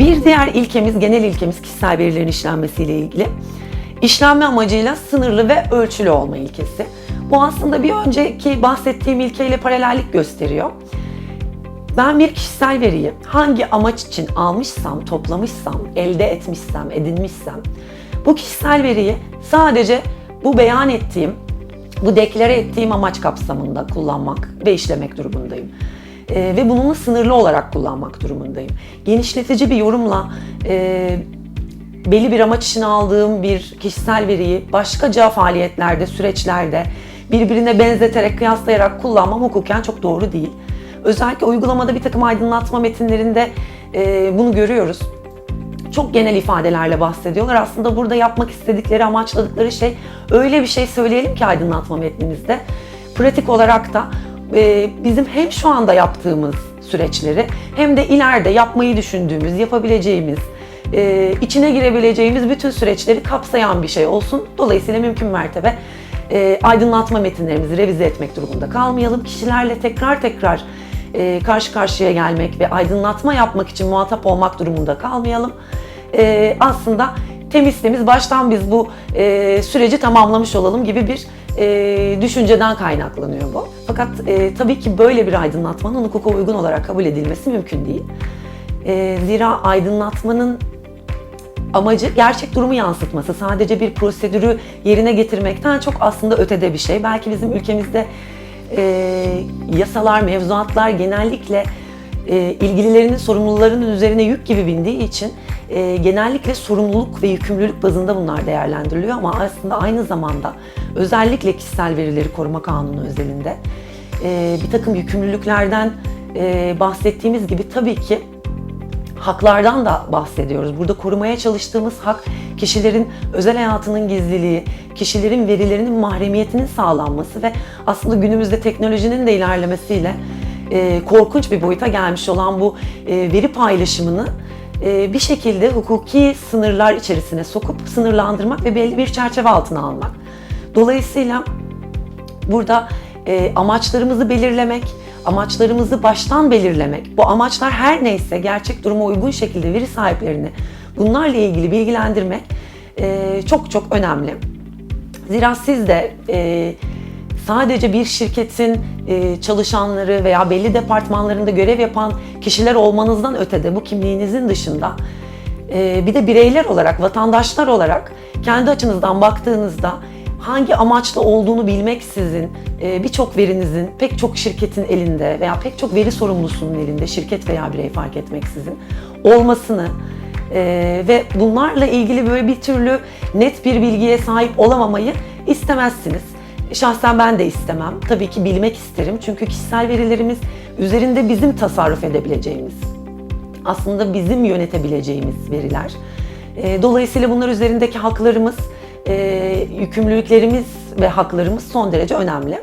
Bir diğer ilkemiz, genel ilkemiz kişisel verilerin işlenmesiyle ilgili. İşlenme amacıyla sınırlı ve ölçülü olma ilkesi. Bu aslında bir önceki bahsettiğim ilkeyle paralellik gösteriyor. Ben bir kişisel veriyi hangi amaç için almışsam, toplamışsam, elde etmişsem, edinmişsem bu kişisel veriyi sadece bu beyan ettiğim, bu deklare ettiğim amaç kapsamında kullanmak ve işlemek durumundayım. Ee, ve bununla sınırlı olarak kullanmak durumundayım. Genişletici bir yorumla e, belli bir amaç için aldığım bir kişisel veriyi başkaca faaliyetlerde, süreçlerde birbirine benzeterek, kıyaslayarak kullanmam hukuken çok doğru değil. Özellikle uygulamada bir takım aydınlatma metinlerinde e, bunu görüyoruz. Çok genel ifadelerle bahsediyorlar. Aslında burada yapmak istedikleri, amaçladıkları şey öyle bir şey söyleyelim ki aydınlatma metnimizde. Pratik olarak da e, bizim hem şu anda yaptığımız süreçleri hem de ileride yapmayı düşündüğümüz, yapabileceğimiz, e, içine girebileceğimiz bütün süreçleri kapsayan bir şey olsun. Dolayısıyla mümkün mertebe e, aydınlatma metinlerimizi revize etmek durumunda kalmayalım. Kişilerle tekrar tekrar e, karşı karşıya gelmek ve aydınlatma yapmak için muhatap olmak durumunda kalmayalım. Aslında temiz temiz baştan biz bu süreci tamamlamış olalım gibi bir düşünceden kaynaklanıyor bu. Fakat e, tabii ki böyle bir aydınlatmanın hukuka uygun olarak kabul edilmesi mümkün değil. E, zira aydınlatmanın amacı gerçek durumu yansıtması. Sadece bir prosedürü yerine getirmekten çok aslında ötede bir şey. Belki bizim ülkemizde e, yasalar, mevzuatlar genellikle e, ilgililerinin sorumlularının üzerine yük gibi bindiği için e, genellikle sorumluluk ve yükümlülük bazında bunlar değerlendiriliyor ama aslında aynı zamanda özellikle kişisel verileri koruma kanunu özelinde e, bir takım yükümlülüklerden e, bahsettiğimiz gibi tabii ki haklardan da bahsediyoruz. Burada korumaya çalıştığımız hak kişilerin özel hayatının gizliliği, kişilerin verilerinin mahremiyetinin sağlanması ve aslında günümüzde teknolojinin de ilerlemesiyle e, korkunç bir boyuta gelmiş olan bu e, veri paylaşımını e, bir şekilde hukuki sınırlar içerisine sokup sınırlandırmak ve belli bir çerçeve altına almak. Dolayısıyla burada e, amaçlarımızı belirlemek, amaçlarımızı baştan belirlemek, bu amaçlar her neyse gerçek duruma uygun şekilde veri sahiplerini bunlarla ilgili bilgilendirmek e, çok çok önemli. Zira siz de sadece bir şirketin e, çalışanları veya belli departmanlarında görev yapan kişiler olmanızdan ötede bu kimliğinizin dışında e, bir de bireyler olarak, vatandaşlar olarak kendi açınızdan baktığınızda hangi amaçla olduğunu bilmeksizin e, birçok verinizin pek çok şirketin elinde veya pek çok veri sorumlusunun elinde şirket veya birey fark etmeksizin olmasını ve bunlarla ilgili böyle bir türlü net bir bilgiye sahip olamamayı istemezsiniz. Şahsen ben de istemem. Tabii ki bilmek isterim. Çünkü kişisel verilerimiz üzerinde bizim tasarruf edebileceğimiz, aslında bizim yönetebileceğimiz veriler. E, Dolayısıyla bunlar üzerindeki haklarımız, e, yükümlülüklerimiz ve haklarımız son derece önemli.